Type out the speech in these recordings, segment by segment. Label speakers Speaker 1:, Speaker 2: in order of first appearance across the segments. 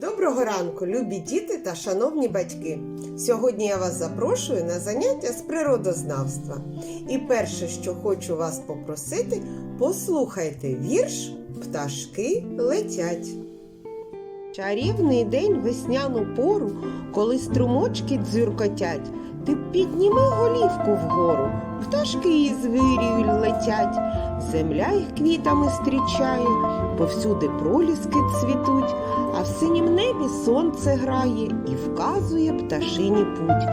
Speaker 1: Доброго ранку, любі діти та шановні батьки! Сьогодні я вас запрошую на заняття з природознавства. І перше, що хочу вас попросити, послухайте вірш Пташки летять. Чарівний день весняну пору, коли струмочки дзюркотять, ти підніми голівку вгору, пташки із вирію летять, земля їх квітами зустрічає, повсюди проліски цвітуть, а в синім небі сонце грає і вказує пташині путь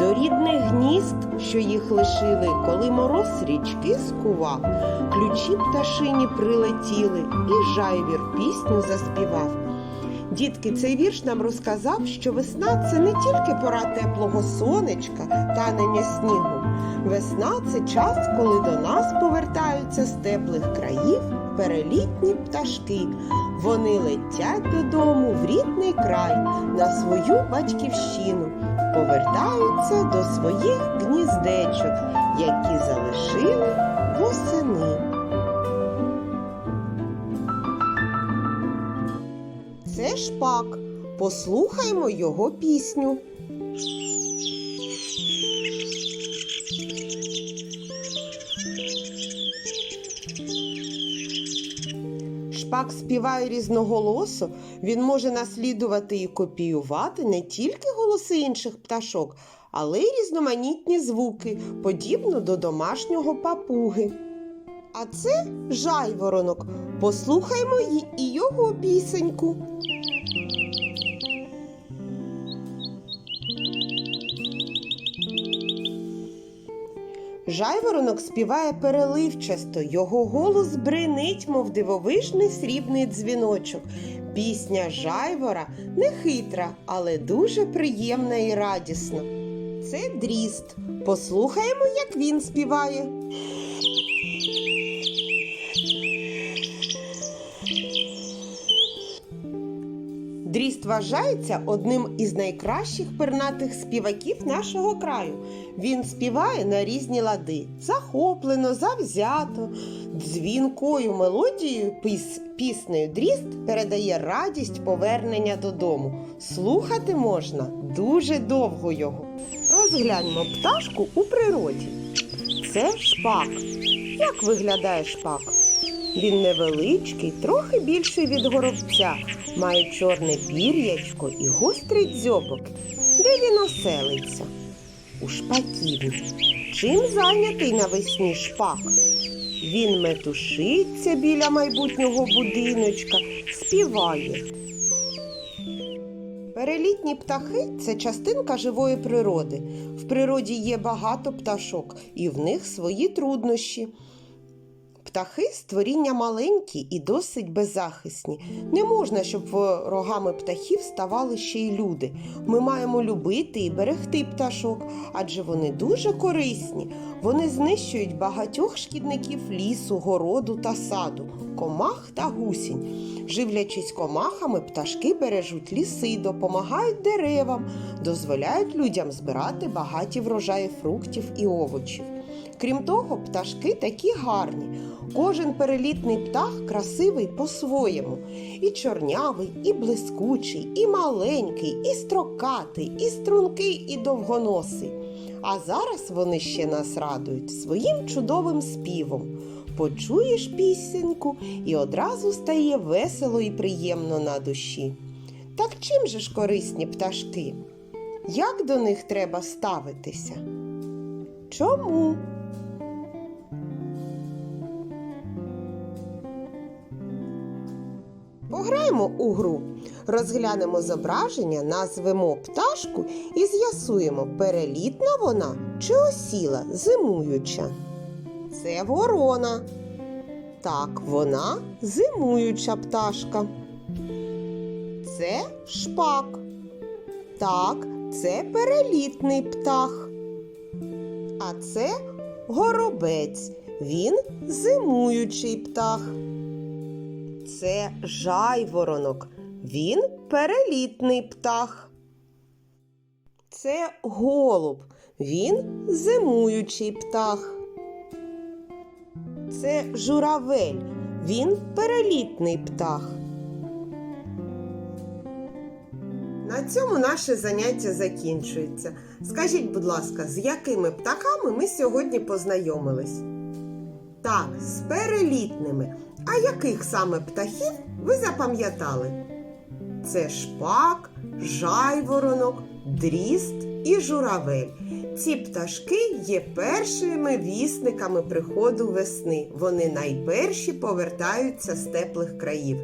Speaker 1: до рідних гнізд, що їх лишили, коли мороз річки скував, ключі пташині прилетіли, і жайвір пісню заспівав. Дітки, цей вірш нам розказав, що весна це не тільки пора теплого сонечка, танення снігу. Весна це час, коли до нас повертаються з теплих країв перелітні пташки. Вони летять додому в рідний край на свою батьківщину, повертаються до своїх гніздечок, які залишили восени. Це шпак. Послухаймо його пісню. Шпак співає різноголосо, він може наслідувати і копіювати не тільки голоси інших пташок, але й різноманітні звуки, подібно до домашнього папуги. А це жайворонок. Послухаймо і його пісеньку. Жайворонок співає переливчасто, його голос бринить, мов дивовижний срібний дзвіночок. Пісня жайвора не хитра, але дуже приємна і радісна. Це дріст. Послухаємо, як він співає. Дріст вважається одним із найкращих пернатих співаків нашого краю. Він співає на різні лади, захоплено, завзято, дзвінкою мелодією піс, піснею Дріст передає радість повернення додому. Слухати можна дуже довго його. Розгляньмо пташку у природі. Це шпак. Як виглядає шпак? Він невеличкий, трохи більший від горобця, має чорне пір'ячко і гострий дзьобок. Де він оселиться? У шпаківні. Чим зайнятий навесні шпак? Він метушиться біля майбутнього будиночка, співає. Перелітні птахи це частинка живої природи. В природі є багато пташок, і в них свої труднощі. Птахи створіння маленькі і досить беззахисні. Не можна, щоб ворогами птахів ставали ще й люди. Ми маємо любити і берегти пташок, адже вони дуже корисні. Вони знищують багатьох шкідників лісу, городу та саду, комах та гусінь. Живлячись комахами, пташки бережуть ліси, допомагають деревам, дозволяють людям збирати багаті врожаї фруктів і овочів. Крім того, пташки такі гарні. Кожен перелітний птах красивий по-своєму. І чорнявий, і блискучий, і маленький, і строкатий, і стрункий, і довгоносий. А зараз вони ще нас радують своїм чудовим співом. Почуєш пісеньку і одразу стає весело і приємно на душі. Так чим же ж корисні пташки? Як до них треба ставитися? Чому? Пограємо у гру. Розглянемо зображення, назвемо пташку і з'ясуємо, перелітна вона чи осіла зимуюча. Це ворона. Так, вона зимуюча пташка. Це шпак. Так, це перелітний птах. А це горобець. Він зимуючий птах. Це жайворонок. Він перелітний птах. Це голуб. Він зимуючий птах. Це журавель. Він перелітний птах. На цьому наше заняття закінчується. Скажіть, будь ласка, з якими птахами ми сьогодні познайомились? Так, з перелітними. А яких саме птахів ви запам'ятали? Це шпак, жайворонок, дріст і журавель. Ці пташки є першими вісниками приходу весни. Вони найперші повертаються з теплих країв.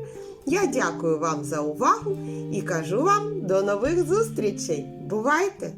Speaker 1: Я дякую вам за увагу і кажу вам до нових зустрічей. Бувайте!